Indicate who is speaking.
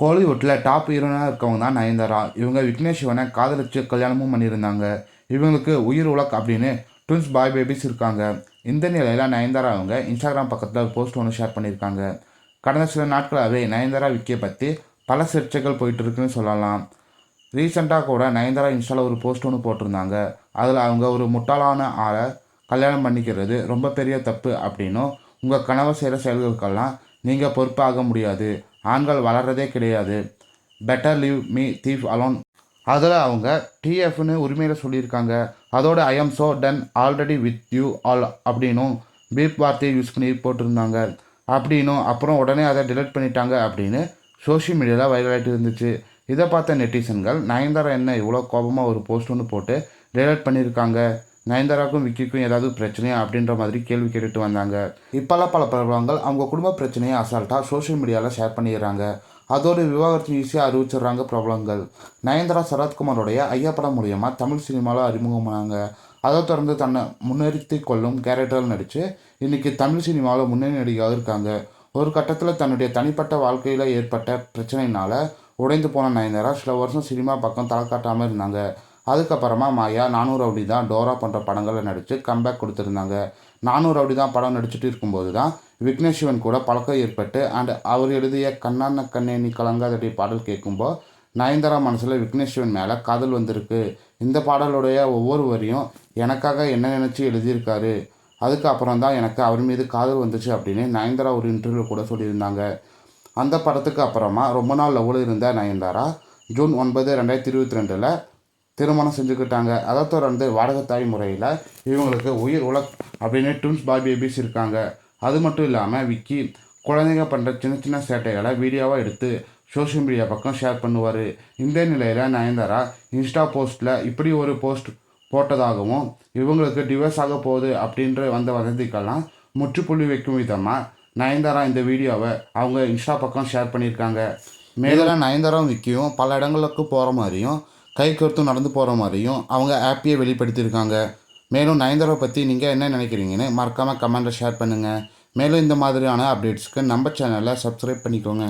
Speaker 1: கோலிவுட்டில் top ஹீரோனாக இருக்கவங்க தான் நயன்தாரா? இவங்க விக்னேஷ் சிவனை காதலிச்சு கல்யாணமும் பண்ணியிருந்தாங்க. இவங்களுக்கு உயிர் உலக் அப்படின்னு ட்வின்ஸ் பாய் பேபிஸ் இருக்காங்க. இந்த நிலையில் நயன்தாரா அவங்க இன்ஸ்டாகிராம் பக்கத்தில் ஒரு போஸ்ட் ஒன்று ஷேர் பண்ணியிருக்காங்க. கடந்த சில நாட்களாகவே நயன்தாரா விக்கியை பற்றி பல சர்ச்சைகள் போயிட்டு இருக்குன்னு சொல்லலாம். ரீசெண்டாக கூட நயன்தாரா இன்ஸ்டாவில் ஒரு போஸ்ட் ஒன்று போட்டிருந்தாங்க. அதில் அவங்க ஒரு முட்டாளான ஆளை கல்யாணம் பண்ணிக்கிறது ரொம்ப பெரிய தப்பு அப்படின்னும் உங்கள் கனவை செய்கிற செயல்களுக்கெல்லாம் நீங்கள் பொறுப்பாக முடியாது. ஆண்கள் வளர்றதே கிடையாது. Better leave me thief alone அதில் அவங்க டிஎஃப்னு உரிமையில் சொல்லியிருக்காங்க. அதோட I am so done already with you all அப்படின்னும் பீப் வார்த்தையை யூஸ் பண்ணி போட்டிருந்தாங்க. அப்படின்னும் அப்புறம் உடனே அதை டிலீட் பண்ணிட்டாங்க அப்படின்னு சோஷியல் மீடியாவில் வைரல் ஆகிட்டு இருந்துச்சு. இதை பார்த்த நெட்டிசன்கள் நயன்தாரா என்ன இவ்வளோ கோபமாக ஒரு போஸ்ட் ஒன்று போட்டு டிலீட் பண்ணியிருக்காங்க? நயன்தாராவுக்கும் விக்கிக்கும் ஏதாவது பிரச்சனையா அப்படின்ற மாதிரி கேள்வி கேட்டுட்டு வந்தாங்க. இப்போல்லாம் பல பிரபலங்கள் அவங்க குடும்ப பிரச்சனையை அசால்ட்டாக சோஷியல் மீடியாவில் ஷேர் பண்ணிடுறாங்க. அதோடு விவாகரத்து ஈஸியாக அறிவிச்சிடுறாங்க பிரபலங்கள். நயன்தாரா சரத்குமாரோடைய ஐயா படம் மூலியமாக தமிழ் சினிமாவில் அறிமுகமானாங்க. அதை தொடர்ந்து தன்னை முன்னிறுத்தி கொள்ளும் கேரக்டரில் நடித்து இன்றைக்கி தமிழ் சினிமாவில் முன்னணி நடிகையாக இருக்காங்க. ஒரு கட்டத்தில் தன்னுடைய தனிப்பட்ட வாழ்க்கையில் ஏற்பட்ட பிரச்சனையினால் உடைந்து போன நயன்தாரா சில வருஷம் சினிமா பக்கம் தலை காட்டாமல் இருந்தாங்க. அதுக்கப்புறமா மாயா நானூறு அப்படி தான் டோரா போன்ற படங்களில் நடித்து கம்பேக் கொடுத்துருந்தாங்க. நானூறு அப்படி தான் படம் நடிச்சுட்டு இருக்கும்போது தான் விக்னேஷ் சிவன் கூட பழக்கம் ஏற்பட்டு அண்ட் அவர் எழுதிய கண்ணான கண்ணே நீ கலங்காதடி பாடல் கேட்கும்போது நயன்தாரா மனசில் விக்னேஷ் சிவன் மேலே காதல் வந்திருக்கு. இந்த பாடலுடைய ஒவ்வொரு வரியும் எனக்காக என்ன நினச்சி எழுதியிருக்காரு? அதுக்கப்புறம் தான் எனக்கு அவர் மீது காதல் வந்துச்சு அப்படின்னு நயன்தாரா ஒரு இன்டர்வியூ கூட சொல்லியிருந்தாங்க. அந்த படத்துக்கு அப்புறமா ரொம்ப நாள் லவ்வில் இருந்த நயன்தாரா ஜூன் ஒன்பது ரெண்டாயிரத்தி இருபத்தி ரெண்டில் திருமணம் செஞ்சுக்கிட்டாங்க. அதை தொடர்ந்து வாடகைத்தாய் முறையில் இவங்களுக்கு உயிர் உலக் அப்படின்னு ட்வின்ஸ் பாய் பேபிஸ் இருக்காங்க. அது மட்டும் இல்லாமல் விக்கி குழந்தைங்க பண்ணுற சின்ன சின்ன சேட்டைகளை வீடியோவாக எடுத்து சோஷியல் மீடியா பக்கம் ஷேர் பண்ணுவார். இந்த நிலையில் நயன்தாரா இன்ஸ்டா போஸ்ட்டில் இப்படி ஒரு போஸ்ட் போட்டதாகவும் இவங்களுக்கு டிவோர்ஸ் ஆக போகுது அப்படின்ற வந்த வதந்திக்கெல்லாம் முற்றுப்புள்ளி வைக்கும் விதமாக நயன்தாரா இந்த வீடியோவை அவங்க இன்ஸ்டா பக்கம் ஷேர் பண்ணியிருக்காங்க. மேலும் நயன்தாரா விக்கியும் பல இடங்களுக்கு போகிற மாதிரியும் கை கோர்த்து நடந்து போகிற மாதிரியும் அவங்க ஹாப்பியை வெளிப்படுத்தியிருக்காங்க. மேலும் நயன்தாரா பற்றி நீங்கள் என்ன நினைக்கிறீங்கன்னு மறக்காமல் கமெண்ட்டில் ஷேர் பண்ணுங்கள் மேலும் இந்த மாதிரியான அப்டேட்ஸ்க்கு நம்ம சேனலை சப்ஸ்கிரைப் பண்ணிக்கோங்க.